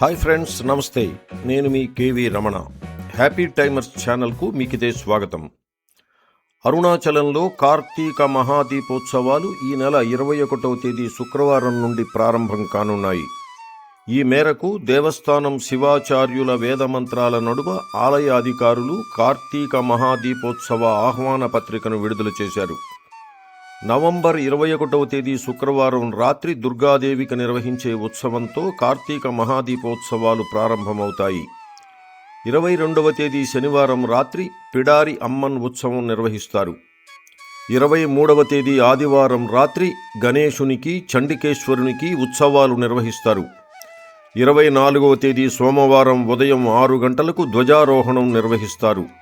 Hi friends నమస్తే. నేను మీ కేవీ రమణ. హ్యాపీ టైమర్స్ ఛానల్కు మీకిదే స్వాగతం. అరుణాచలంలో కార్తీక మహాదీపోత్సవాలు ఈ నెల ఇరవై ఒకటవ తేదీ శుక్రవారం నుండి ప్రారంభం కానున్నాయి. ఈ మేరకు దేవస్థానం శివాచార్యుల వేదమంత్రాల నడుమ ఆలయ అధికారులు కార్తీక మహాదీపోత్సవ ఆహ్వాన పత్రికను విడుదల చేశారు. నవంబర్ ఇరవై ఒకటవ తేదీ శుక్రవారం రాత్రి దుర్గాదేవికి నిర్వహించే ఉత్సవంతో కార్తీక మహాదీపోత్సవాలు ప్రారంభమవుతాయి. ఇరవై రెండవ తేదీ శనివారం రాత్రి పిడారి అమ్మన్ ఉత్సవం నిర్వహిస్తారు. ఇరవై మూడవ తేదీ ఆదివారం రాత్రి గణేశునికి చండికేశ్వరునికి ఉత్సవాలు నిర్వహిస్తారు. ఇరవై నాలుగవ తేదీ సోమవారం ఉదయం ఆరు గంటలకు ధ్వజారోహణం నిర్వహిస్తారు.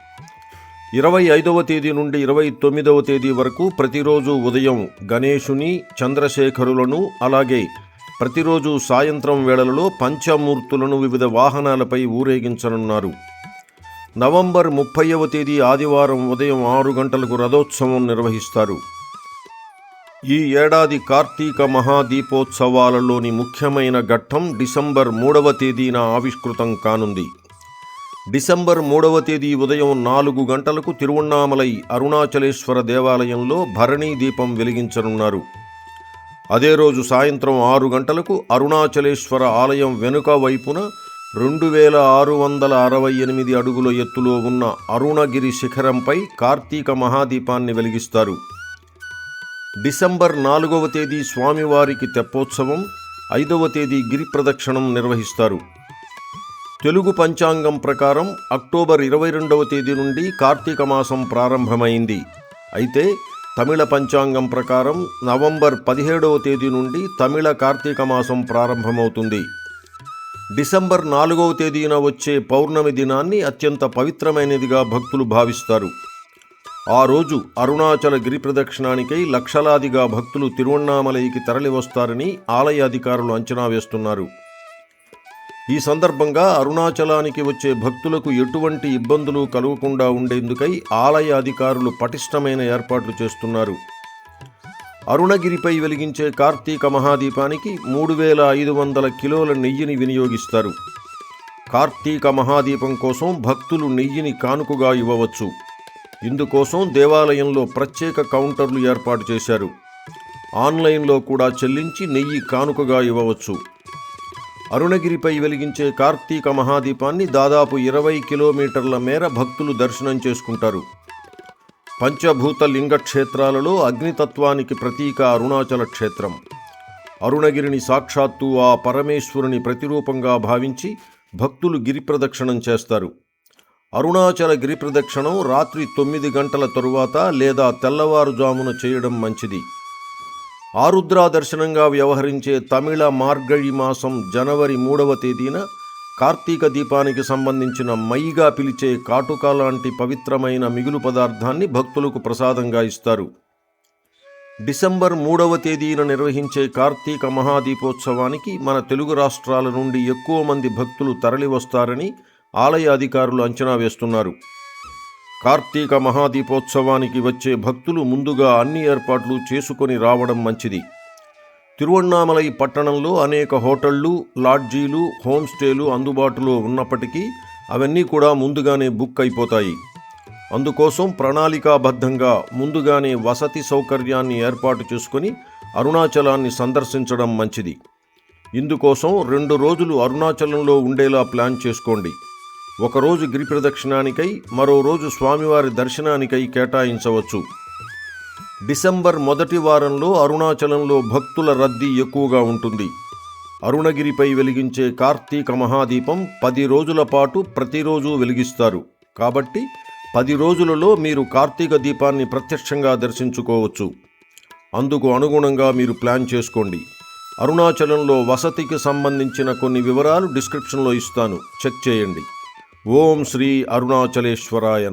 ఇరవై ఐదవ తేదీ నుండి ఇరవై తొమ్మిదవ తేదీ వరకు ప్రతిరోజు ఉదయం గణేషుని చంద్రశేఖరులను అలాగే ప్రతిరోజు సాయంత్రం వేళలలో పంచమూర్తులను వివిధ వాహనాలపై ఊరేగించనున్నారు. నవంబర్ ముప్పైవ తేదీ ఆదివారం ఉదయం ఆరు గంటలకు రథోత్సవం నిర్వహిస్తారు. ఈ ఏడాది కార్తీక మహాదీపోత్సవాలలోని ముఖ్యమైన ఘట్టం డిసెంబర్ మూడవ తేదీన ఆవిష్కృతం కానుంది. డిసెంబర్ మూడవ తేదీ ఉదయం నాలుగు గంటలకు తిరువణ్ణామలై అరుణాచలేశ్వర దేవాలయంలో భరణీ దీపం వెలిగించనున్నారు. అదే రోజు సాయంత్రం ఆరు గంటలకు అరుణాచలేశ్వర ఆలయం వెనుక వైపున రెండు వేల ఆరు వందల అరవై ఎనిమిది అడుగుల ఎత్తులో ఉన్న అరుణగిరి శిఖరంపై కార్తీక మహాదీపాన్ని వెలిగిస్తారు. డిసెంబర్ నాలుగవ తేదీ స్వామివారికి తెప్పోత్సవం ఐదవ తేదీ గిరి ప్రదక్షిణం నిర్వహిస్తారు. తెలుగు పంచాంగం ప్రకారం అక్టోబర్ ఇరవై రెండవ తేదీ నుండి కార్తీక మాసం ప్రారంభమైంది. అయితే తమిళ పంచాంగం ప్రకారం నవంబర్ పదిహేడవ తేదీ నుండి తమిళ కార్తీక మాసం ప్రారంభమవుతుంది. డిసెంబర్ నాలుగవ తేదీన వచ్చే పౌర్ణమి దినాన్ని అత్యంత పవిత్రమైనదిగా భక్తులు భావిస్తారు. ఆ రోజు అరుణాచల గిరి ప్రదక్షిణానికై లక్షలాదిగా భక్తులు తిరువణ్ణామలైకి తరలివస్తారని ఆలయ అధికారులు అంచనా వేస్తున్నారు. ఈ సందర్భంగా అరుణాచలానికి వచ్చే భక్తులకు ఎటువంటి ఇబ్బందులు కలగకుండా ఉండేందుకై ఆలయ అధికారులు పటిష్టమైన ఏర్పాట్లు చేస్తున్నారు. అరుణగిరిపై వెలిగించే కార్తీక మహాదీపానికి మూడు వేల ఐదు వందల కిలోల నెయ్యిని వినియోగిస్తారు. కార్తీక మహాదీపం కోసం భక్తులు నెయ్యిని కానుకగా ఇవ్వవచ్చు. ఇందుకోసం దేవాలయంలో ప్రత్యేక కౌంటర్లు ఏర్పాటు చేశారు. ఆన్లైన్లో కూడా చెల్లించి నెయ్యి కానుకగా ఇవ్వవచ్చు. అరుణగిరిపై వెలిగించే కార్తీక మహాదీపాన్ని దాదాపు ఇరవై కిలోమీటర్ల మేర భక్తులు దర్శనం చేసుకుంటారు. పంచభూత లింగ క్షేత్రాలలో అగ్నితత్వానికి ప్రతీక అరుణాచల క్షేత్రం. అరుణగిరిని సాక్షాత్తు ఆ పరమేశ్వరుని ప్రతిరూపంగా భావించి భక్తులు గిరి ప్రదక్షిణం చేస్తారు. అరుణాచల గిరి ప్రదక్షిణం రాత్రి తొమ్మిది గంటల తరువాత లేదా తెల్లవారుజామున చేయడం మంచిది. ఆరుద్రా దర్శనంగా వ్యవహరించే తమిళ మార్గళి మాసం జనవరి మూడవ తేదీన కార్తీక దీపానికి సంబంధించిన మైగా పిలిచే కాటుక లాంటి పవిత్రమైన మిగులు పదార్థాన్ని భక్తులకు ప్రసాదంగా ఇస్తారు. డిసెంబర్ మూడవ తేదీన నిర్వహించే కార్తీక మహాదీపోత్సవానికి మన తెలుగు రాష్ట్రాల నుండి ఎక్కువ మంది భక్తులు తరలివస్తారని ఆలయ అధికారులు అంచనా వేస్తున్నారు. కార్తీక మహాదీపోత్సవానికి వచ్చే భక్తులు ముందుగా అన్ని ఏర్పాట్లు చేసుకొని రావడం మంచిది. తిరువణ్ణామలై పట్టణంలో అనేక హోటళ్ళు లాడ్జీలు హోమ్ స్టేలు అందుబాటులో ఉన్నప్పటికీ అవన్నీ కూడా ముందుగానే బుక్ అయిపోతాయి. అందుకోసం ప్రణాళికాబద్ధంగా ముందుగానే వసతి సౌకర్యాన్ని ఏర్పాటు చేసుకొని అరుణాచలాన్ని సందర్శించడం మంచిది. ఇందుకోసం రెండు రోజులు అరుణాచలంలో ఉండేలా ప్లాన్ చేసుకోండి. ఒకరోజు గిరి ప్రదక్షిణానికై మరో రోజు స్వామివారి దర్శనానికై కేటాయించవచ్చు. డిసెంబర్ మొదటి వారంలో అరుణాచలంలో భక్తుల రద్దీ ఎక్కువగా ఉంటుంది. అరుణగిరిపై వెలిగించే కార్తీక మహాదీపం పది రోజుల పాటు ప్రతిరోజు వెలిగిస్తారు. కాబట్టి పది రోజులలో మీరు కార్తీక దీపాన్ని ప్రత్యక్షంగా దర్శించుకోవచ్చు. అందుకు అనుగుణంగా మీరు ప్లాన్ చేసుకోండి. అరుణాచలంలో వసతికి సంబంధించిన కొన్ని వివరాలు డిస్క్రిప్షన్లో ఇస్తాను. చెక్ చేయండి. ఓం శ్రీ అరుణాచలేశ్వరాయ